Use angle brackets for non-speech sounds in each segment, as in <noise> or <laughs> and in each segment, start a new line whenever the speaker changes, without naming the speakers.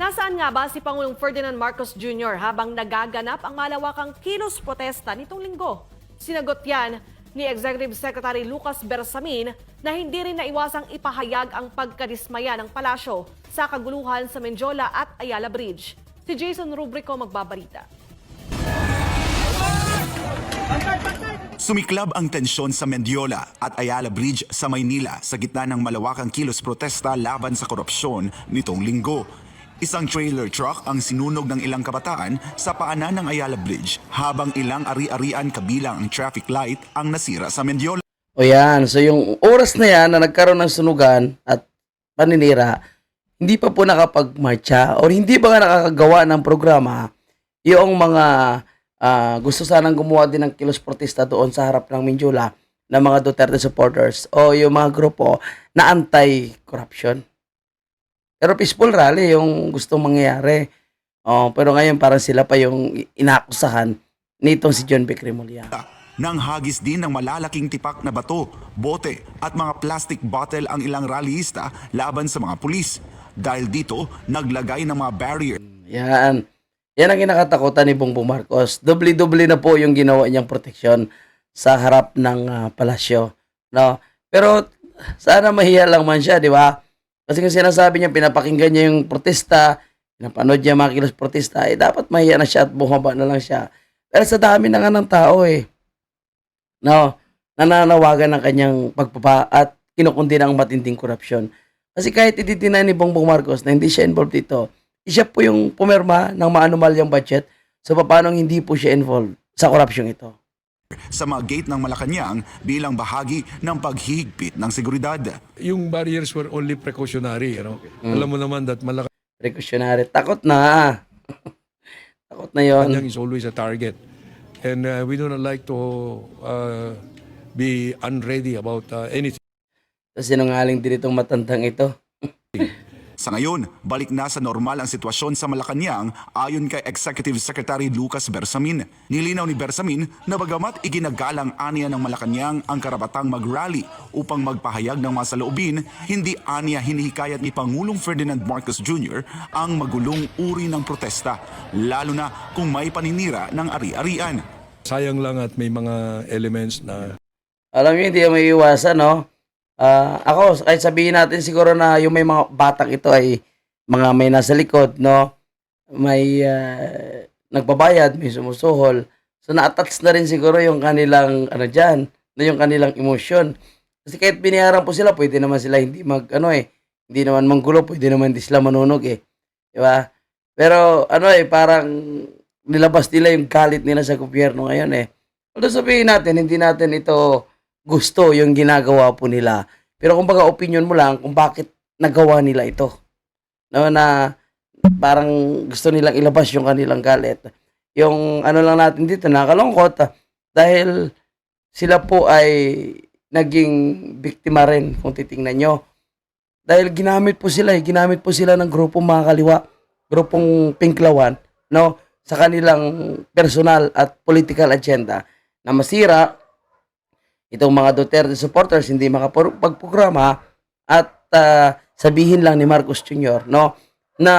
Nasaan nga ba si Pangulong Ferdinand Marcos Jr. habang nagaganap ang malawakang kilos protesta nitong linggo? Sinagot yan ni Executive Secretary Lucas Bersamin na hindi rin naiwasang ipahayag ang pagkadismaya ng palasyo sa kaguluhan sa Menjola at Ayala Bridge. Si Jason Rubrico magbabalita.
Sumiklab ang tensyon sa Mendiola at Ayala Bridge sa Maynila sa gitna ng malawakang kilos protesta laban sa korupsyon nitong linggo. Isang trailer truck ang sinunog ng ilang kabataan sa paanan ng Ayala Bridge habang ilang ari-arian kabilang ang traffic light ang nasira sa Mendiola.
O yan, so yung oras na yan na nagkaroon ng sunugan at paninira, hindi pa po nakapagmarcha o hindi ba nga nakakagawa ng programa yung mga ah, gusto sanang gumawa din ng kilos protesta doon sa harap ng Minjula ng mga Duterte supporters o yung mga grupo na anti-corruption. Pero peaceful rally yung gustong mangyayari. Oh, pero ngayon parang sila pa yung inakusahan nitong si John Vic Remulla.
Nang hagis din ng malalaking tipak na bato, bote at mga plastic bottle ang ilang rallyista laban sa mga pulis. Dahil dito, naglagay ng mga barrier
Yan. Yan ang kinakatakutan ni Bongbong Marcos. Doble-doble na po yung ginawa niyang proteksyon sa harap ng ah, palasyo. No? Pero sana mahiya lang man siya, di ba? Kasi kung sinasabi niya, pinapakinggan niya yung protesta, pinapanood niya mga kilos protesta, eh dapat mahiya na siya at bumaba na lang siya. Pero sa dami na nga ng tao eh. No? Nananawagan ng kanyang pagpapa at kinukundi ng matinding korupsyon. Kasi kahit ititinay ni Bongbong Marcos na hindi siya involved dito, siya po yung pumirma ng maanumalyang budget. So paano hindi po siya involved sa korupsyon ito?
Sa mga gate ng Malacanang bilang bahagi ng paghihigpit ng seguridad.
yung barriers were only precautionary, you know. Alam mo naman that Malacanang
Precautionary. Takot na. <laughs> Takot na yon.
is always a target. And uh, we do not like to uh, be unready about uh, anything.
Kasi sinungaling din itong matandang ito. <laughs>
Sa ngayon, balik na sa normal ang sitwasyon sa Malacanang ayon kay Executive Secretary Lucas Bersamin. Nilinaw ni Bersamin na bagamat iginagalang aniya ng Malacanang ang karabatang mag-rally upang magpahayag ng mga saloobin, hindi aniya hinihikayat ni Pangulong Ferdinand Marcos Jr. ang magulong uri ng protesta, lalo na kung may paninira ng ari-arian.
Sayang lang at may mga elements na
Alam niyo, hindi may iwasan, no? Ah, ako, kahit sabihin natin siguro na yung may mga batang ito ay mga may nasa likod, no? May ah, nagbabayad, may sumusuhol. So, na-attach na rin siguro yung kanilang, ano dyan, na yung kanilang emosyon. Kasi kahit binayaran po sila, pwede naman sila hindi mag, ano eh, hindi naman manggulo, pwede naman hindi sila manunog eh. Di ba? Pero, ano eh, parang nilabas nila yung galit nila sa gobyerno ngayon eh. Although sabihin natin, hindi natin ito gusto yung ginagawa po nila. Pero kumbaga opinion mo lang kung bakit nagawa nila ito. No, na parang gusto nilang ilabas yung kanilang galit. Yung ano lang natin dito, nakalungkot ah, dahil sila po ay naging biktima rin kung titingnan nyo. Dahil ginamit po sila, eh, ginamit po sila ng grupong mga kaliwa, grupong pinklawan, no, sa kanilang personal at political agenda na masira itong mga Duterte supporters hindi makapagprograma at ah, sabihin lang ni Marcos Jr. no na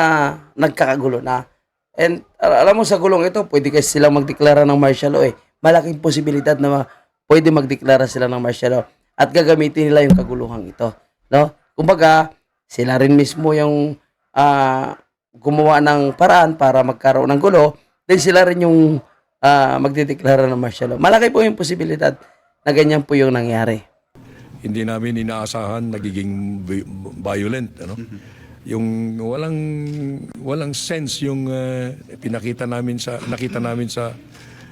nagkakagulo na. And al- alam mo sa gulong ito, pwede kasi silang magdeklara ng martial law eh. Malaking posibilidad na pwede magdeklara sila ng martial law at gagamitin nila yung kaguluhang ito. No? Kumbaga, sila rin mismo yung ah, gumawa ng paraan para magkaroon ng gulo, then sila rin yung ah, magdedeklara ng martial law. Malaki po yung posibilidad na ganyan po yung nangyari.
hindi namin inaasahan nagiging vi- violent ano yung walang walang sense yung uh, pinakita namin sa nakita namin sa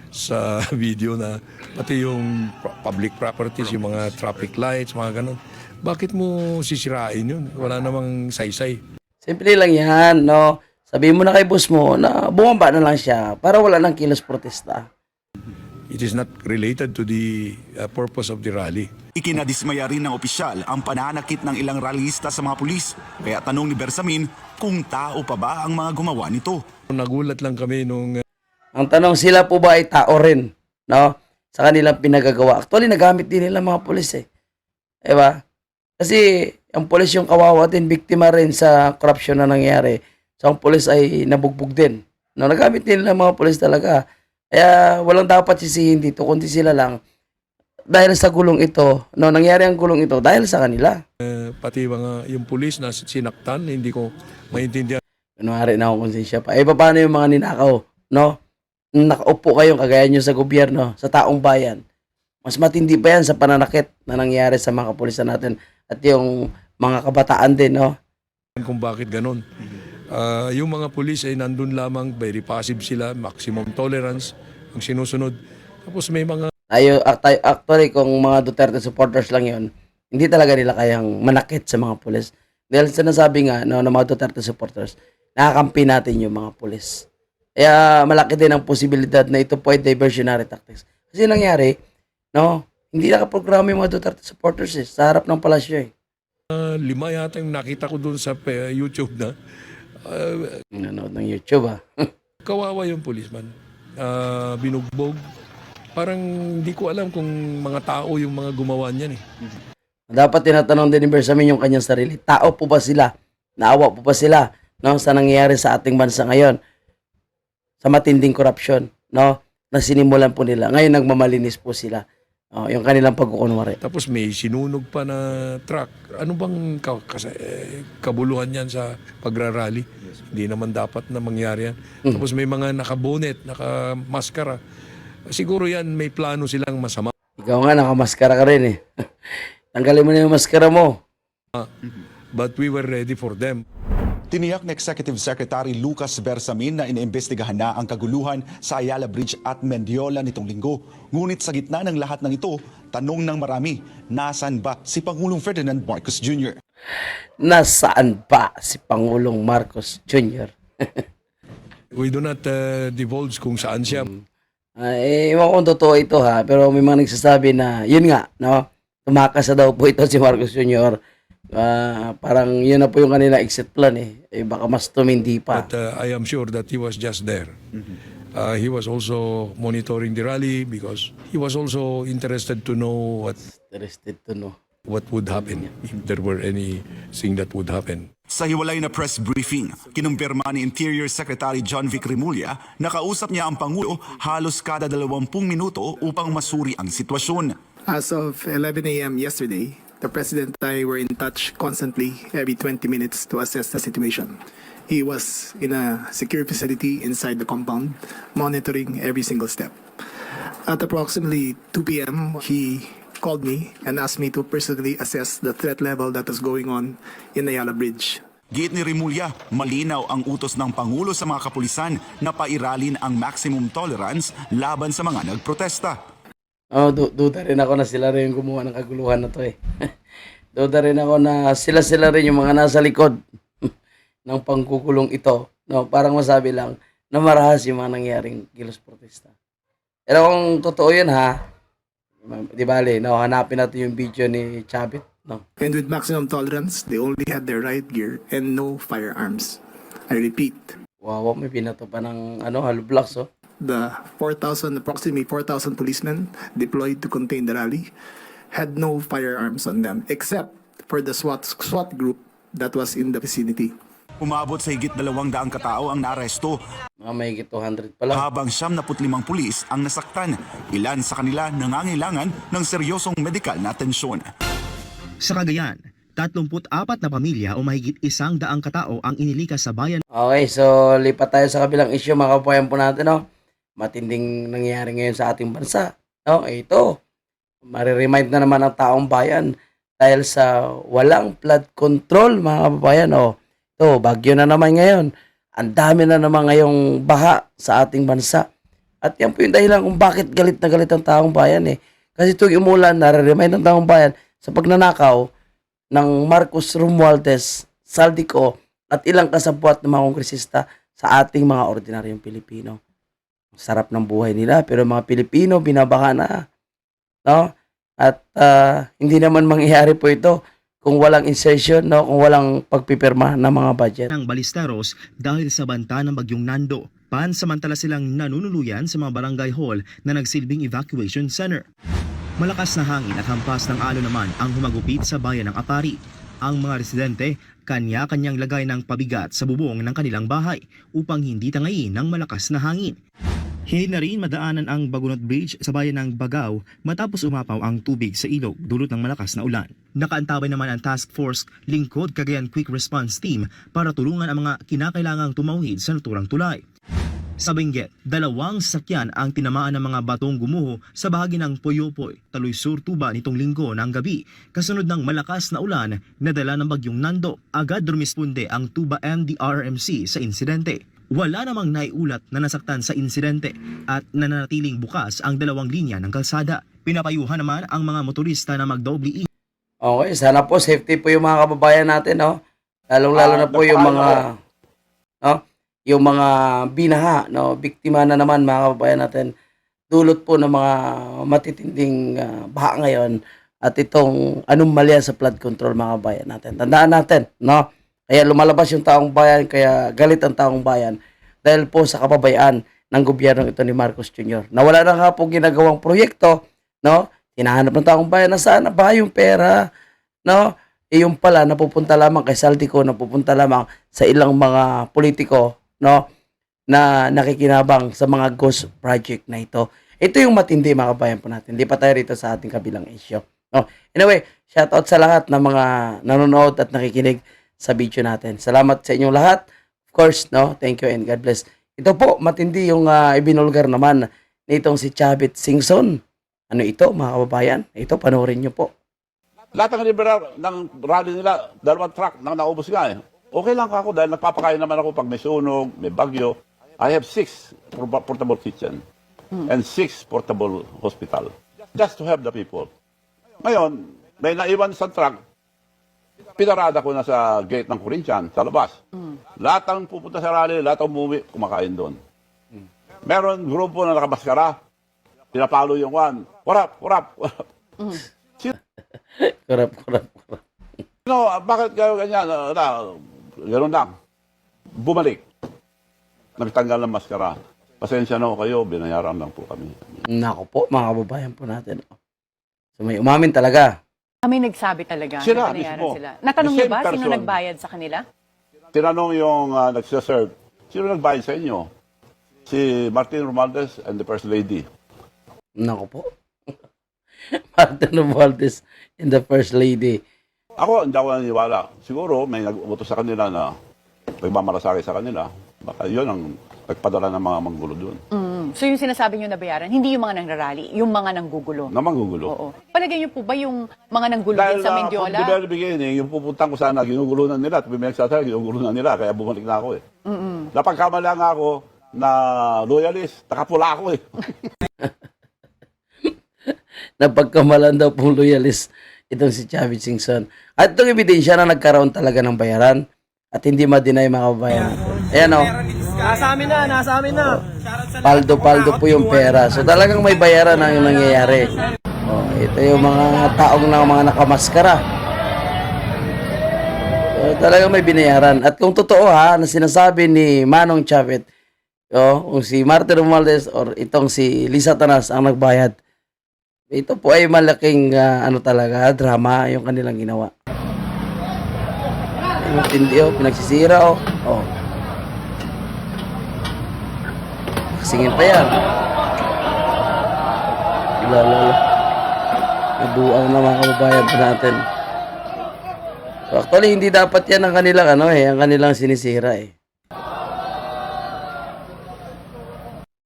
sa <laughs> video na pati yung public properties yung mga traffic lights mga ganun bakit mo sisirain yun wala namang saysay
Simple lang yan, no? Sabihin mo na kay boss mo na bumaba na lang siya para wala nang kilos protesta.
It is not related to the uh, purpose of the rally
Ikinadismaya rin ng opisyal ang pananakit ng ilang rallyista sa mga pulis. Kaya tanong ni Bersamin kung tao pa ba ang mga gumawa nito.
nagulat lang kami nung uh,
Ang tanong, sila po ba ay tao rin, no? Sa kanilang pinagagawa. Actually, nagamit din nila mga pulis eh. Diba? Kasi, ang pulis yung kawawa din, biktima rin sa korupsyon na nangyari. So ang pulis ay nabugbog din. No, nagamit din ng mga pulis talaga. Kaya walang dapat sisihin dito kundi sila lang dahil sa gulong ito, no, nangyari ang gulong ito dahil sa kanila.
Pati mga yung pulis na sinaktan, hindi ko maintindihan
Kunwari na akong konsensya pa. Eh, paano yung mga ninakaw, no? Nakaupo kayong kagaya nyo sa gobyerno, sa taong bayan. Mas matindi pa yan sa pananakit na nangyari sa mga kapulisan natin at yung mga kabataan din, no?
kung bakit ganon. Ah, yung mga pulis ay nandun lamang, very passive sila, maximum tolerance ang sinusunod. Tapos may mga
tayo- actually, kung mga Duterte supporters lang yon hindi talaga nila kayang manakit sa mga pulis. Dahil sinasabi nga, no, ng mga Duterte supporters, nakakampi natin yung mga pulis. Kaya malaki din ang posibilidad na ito po ay diversionary tactics. Kasi nangyari, no, hindi nakaprograma yung mga Duterte supporters eh, sa harap ng palasyo eh.
lima yata yung nakita ko doon sa pe- YouTube na ah,
Nanonood ng YouTube ah. <laughs>
kawawa yung policeman. Ah, binugbog. Parang hindi ko alam kung mga tao yung mga gumawa niyan eh.
Dapat tinatanong din ni Bersamin yung kanyang sarili. Tao po ba sila? Naawa po ba sila? No, sa nangyayari sa ating bansa ngayon? Sa matinding korupsyon, no? Na sinimulan po nila. Ngayon nagmamalinis po sila. Oh, yung kanilang pagkukunwari.
Tapos may sinunog pa na truck. Ano bang ka- kas- eh, kabuluhan yan sa pagrarally? Hindi naman dapat na mangyari yan. Tapos may mga nakabonet, nakamaskara. Siguro yan may plano silang masama.
Ikaw nga, nakamaskara ka rin eh. <laughs> Tanggalin mo na yung maskara mo.
But we were ready for them.
Tiniyak ni Executive Secretary Lucas Bersamin na iniimbestigahan na ang kaguluhan sa Ayala Bridge at Mendiola nitong linggo. Ngunit sa gitna ng lahat ng ito, tanong ng marami, nasan ba si Pangulong Ferdinand Marcos Jr.?
Nasaan pa si Pangulong Marcos Jr.? <laughs>
We do not uh, divulge kung saan siya.
Ah, eh, ewan ko kung totoo ito ha, pero may mga nagsasabi na, yun nga, no? Tumakas na daw po ito si Marcos Jr. Ah, parang yun na po yung kanila exit plan eh. eh baka mas tumindi pa.
But uh, I am sure that he was just there. Uh, he was also monitoring the rally because he was also interested to know what
Interested to know.
what would happen if there were anything that would happen.
Sa hiwalay na press briefing, kinumpirma ni Interior Secretary John Vic Rimulya na kausap niya ang Pangulo halos kada 20 minuto upang masuri ang sitwasyon.
As of 11 a.m. yesterday, the President and I were in touch constantly every 20 minutes to assess the situation. He was in a secure facility inside the compound, monitoring every single step. At approximately 2 p.m., he called me and asked me to personally assess the threat level that was going on in Ayala Bridge.
Giit ni Rimulya, malinaw ang utos ng Pangulo sa mga kapulisan na pairalin ang maximum tolerance laban sa mga nagprotesta.
Oh, du- duda rin ako na sila rin yung gumawa ng kaguluhan na to eh. <laughs> duda rin ako na sila-sila rin yung mga nasa likod <laughs> ng pangkukulong ito. No, parang masabi lang na marahas yung mga nangyaring kilos protesta. Pero kung totoo yun ha, di bale, no, hanapin natin yung video ni Chabit. No.
And with maximum tolerance, they only had their riot gear and no firearms. I repeat,
Wow, may binato pa ng ano, hollow blocks oh.
The 4,000, approximately 4,000 policemen deployed to contain the rally had no firearms on them except for the SWAT, SWAT group that was in the vicinity.
Umabot sa higit dalawang daang katao ang naaresto
Mga mahigit 200 pa lang.
habang 75 pulis ang nasaktan. Ilan sa kanila nangangailangan ng seryosong medikal na atensyon.
Sa Cagayan, 34 na pamilya o mahigit isang daang katao ang inilikas sa bayan
Okay, so lipat tayo sa kabilang issue mga kabayan po natin, no? Matinding nangyayari ngayon sa ating bansa. No, Eh, ito. Mariremind na naman ang taong bayan dahil sa walang flood control mga kababayan. Oh, ito, bagyo na naman ngayon. Ang dami na naman ngayong baha sa ating bansa. At yan po yung dahilan kung bakit galit na galit ang taong bayan eh. Kasi tuwing umulan, nare-remind ang taong bayan sa pagnanakaw ng Marcos Romualdez, Saldico, at ilang kasabwat ng mga kongresista sa ating mga ordinaryong Pilipino. Sarap ng buhay nila, pero mga Pilipino, binabaha na. No? At ah, hindi naman mangyayari po ito kung walang insertion, no? kung walang pagpipirma ng mga budget.
ng Balisteros dahil sa banta ng bagyong Nando. Pansamantala silang nanunuluyan sa mga barangay hall na nagsilbing evacuation center. Malakas na hangin at hampas ng alon naman ang humagupit sa bayan ng Apari. Ang mga residente kanya-kanyang lagay ng pabigat sa bubong ng kanilang bahay upang hindi tangayin ng malakas na hangin. Hindi na rin madaanan ang Bagunot Bridge sa bayan ng Bagaw matapos umapaw ang tubig sa ilog dulot ng malakas na ulan. Nakaantabay naman ang Task Force Lingkod Cagayan Quick Response Team para tulungan ang mga kinakailangang tumawid sa naturang tulay. Sa Benguet, dalawang sasakyan ang tinamaan ng mga batong gumuho sa bahagi ng Poyopoy, Taloy Sur, Tuba nitong linggo ng gabi. Kasunod ng malakas na ulan na dala ng bagyong Nando, agad rumisponde ang Tuba MDRMC sa insidente. Wala namang naiulat na nasaktan sa insidente at nananatiling bukas ang dalawang linya ng kalsada. Pinapayuhan naman ang mga motorista na magdoble
Okay, sana po safety po yung mga kababayan natin, no? Lalong-lalo na po yung mga no? Yung mga binaha, no? Biktima na naman mga kababayan natin. Dulot po ng mga matitinding ah, baha ngayon at itong anomalya sa flood control mga kababayan natin. Tandaan natin, no? Kaya lumalabas yung taong bayan, kaya galit ang taong bayan dahil po sa kababayaan ng gobyerno ito ni Marcos Jr. Nawala na nga po ginagawang proyekto, no? Hinahanap ng taong bayan na sana ba yung pera, no? Eh yung pala napupunta lamang kay Saltico, napupunta lamang sa ilang mga politiko, no? Na nakikinabang sa mga ghost project na ito. Ito yung matindi mga kabayan po natin. Hindi pa tayo rito sa ating kabilang issue. No? Anyway, shout out sa lahat ng mga nanonood at nakikinig sa video natin. Salamat sa inyong lahat. Of course, no? Thank you and God bless. Ito po, matindi yung uh, ibinulgar naman nitong si Chavit Singson. Ano ito, mga kababayan? Ito, panoorin nyo po.
Lahat ng liberal ng rally nila, dalawang truck nang naubos nga eh. Okay lang ako dahil nagpapakain naman ako pag may sunog, may bagyo. I have six por- portable kitchen and six portable hospital just to help the people. Ngayon, may naiwan sa truck, pinarada ko na sa gate ng Corinthian, sa labas. Lahat ng pupunta sa rally, lahat ng umuwi, kumakain doon. Meron grupo na nakabaskara, pinapalo yung one, warap, warap, warap. Sino
Kurap, kurap, kurap.
No, bakit kayo ganyan? Uh, na, ganun lang. Bumalik. Nagtanggal ng maskara. Pasensya na ho kayo, binayaran lang po kami.
Nako po, mga kababayan po natin. So may umamin talaga.
Kami nagsabi talaga.
Sila
na
mismo.
Sila. Natanong niyo ba sino
person.
nagbayad sa kanila?
Tinanong yung uh, nagsiserve, sino nagbayad sa inyo? Si Martin Romualdez and the First Lady.
Nako po. <laughs> Martin Romualdez and the First Lady.
Ako, hindi ako naniniwala. Siguro, may nag-utos sa kanila na nagmamalasakit sa kanila. Baka yun ang nagpadala ng mga manggulo doon.
Mm. So yung sinasabi niyo na bayaran, hindi yung mga nangrarally, yung mga nanggugulo.
Na manggugulo.
Oo. Palagay niyo po ba yung mga nanggulo din sa
uh,
Mendiola?
from the very beginning, yung pupunta ko sana, ginugulunan nila. At pinagsasabi, ginugulunan nila. Kaya bumalik na ako eh. Napagkamala nga ako na loyalist. Nakapula ako eh. <laughs>
Napagkamalan daw pong loyalist itong si Chavit Singson. At itong ebidensya na nagkaroon talaga ng bayaran at hindi ma-deny mga kababayan natin. Ayan o.
Nasa amin na, nasa amin na.
paldo-paldo po yung pera. So talagang may bayaran na yung nangyayari. Oh, ito yung mga taong na mga nakamaskara. So, talagang may binayaran. At kung totoo ha, na sinasabi ni Manong Chavit, oh, kung si Martin Romualdez or itong si Lisa Tanas ang nagbayad, ito po ay malaking ah, ano talaga, drama yung kanilang ginawa. Matindi oh, pinagsisira oh. Oh. Singin pa yan. Lala. Nabuang na mga kababayan po natin. So actually, hindi dapat yan ang kanilang ano eh, ang kanilang sinisira eh.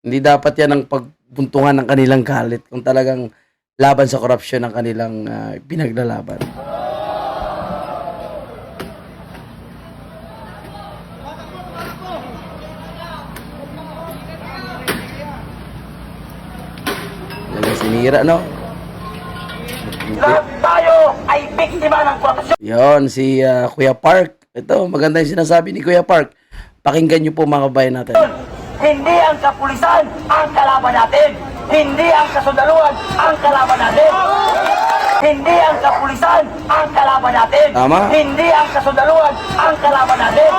Hindi dapat yan ang pagbuntungan ng kanilang galit kung talagang laban sa korupsyon ng kanilang ah, pinaglalaban. Sinira, no?
Lahat tayo ay biktima ng korupsyon.
Yon, si ah, Kuya Park. Ito, maganda yung sinasabi ni Kuya Park. Pakinggan niyo po mga kabayan natin.
Hindi ang kapulisan ang kalaban natin. Hindi ang kasundaluhan ang kalaban natin. Hindi ang kapulisan ang kalaban natin.
Tama.
Hindi ang kasundaluhan ang kalaban natin.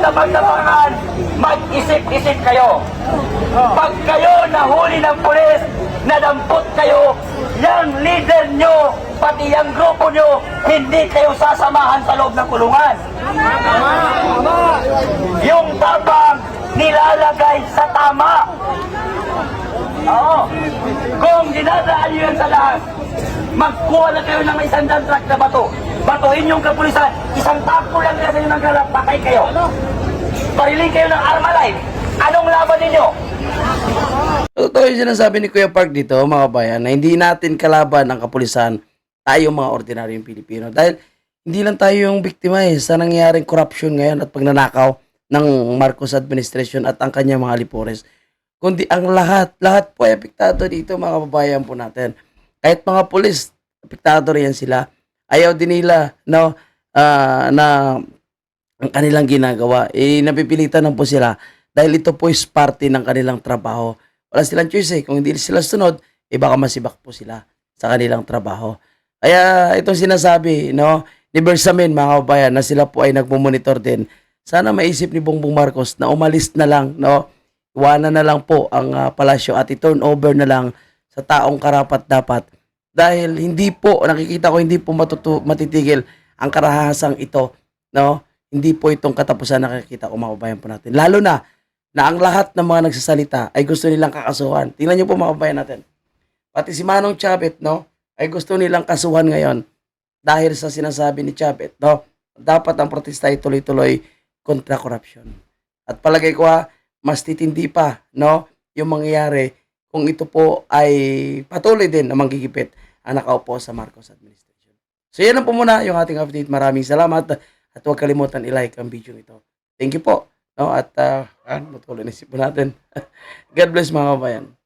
Magdamag-damangan, mag-isip-isip kayo. Pag kayo nahuli ng pulis, nadampot kayo, yung leader nyo pati ang grupo nyo, hindi kayo sasamahan sa loob ng kulungan. Yung tapang nilalagay sa tama. Oo. Kung dinadaan nyo yan sa lahat, magkuha na kayo ng isang truck na bato. Batuhin yung kapulisan. Isang tapo lang nila sa inyo ng galap, patay kayo. Pariling kayo ng Armalite. Anong laban ninyo?
Totoo yung sinasabi ni Kuya Park dito, mga bayan, na hindi natin kalaban ang kapulisan, tayo mga ordinaryong Pilipino. Dahil hindi lang tayo yung biktima eh, sa nangyayaring corruption ngayon at pagnanakaw ng Marcos administration at ang kanyang mga lipores. Kundi ang lahat, lahat po ay apektado dito mga kababayan po natin. Kahit mga pulis, apektado rin sila. Ayaw din nila no, ah, na ang kanilang ginagawa. Eh, napipilitan po sila dahil ito po is parte ng kanilang trabaho. Wala silang choice eh. Kung hindi sila sunod, eh baka masibak po sila sa kanilang trabaho. Kaya itong sinasabi, no, ni Bersamin, mga kababayan, na sila po ay nagmumonitor din. Sana maisip ni Bongbong Marcos na umalis na lang, no, iwanan na lang po ang ah, palasyo at i-turn over na lang sa taong karapat dapat. Dahil hindi po, nakikita ko hindi po matutu- matitigil ang karahasang ito, no, hindi po itong katapusan na nakikita ko mga kababayan po natin. Lalo na, na ang lahat ng mga nagsasalita ay gusto nilang kakasuhan. Tingnan niyo po mga kababayan natin. Pati si Manong Chabet, no, ay gusto nilang kasuhan ngayon dahil sa sinasabi ni Chabet, no, dapat ang protesta ay tuloy-tuloy kontra corruption. At palagay ko ha, mas titindi pa, no, yung mangyayari kung ito po ay patuloy din na manggigipit ang nakaupo sa Marcos administration. So yan lang po muna yung ating update. Maraming salamat at huwag kalimutan i-like ang video nito. Thank you po. No, at uh, ano, matuloy na isip po natin. <laughs> God bless mga kabayan.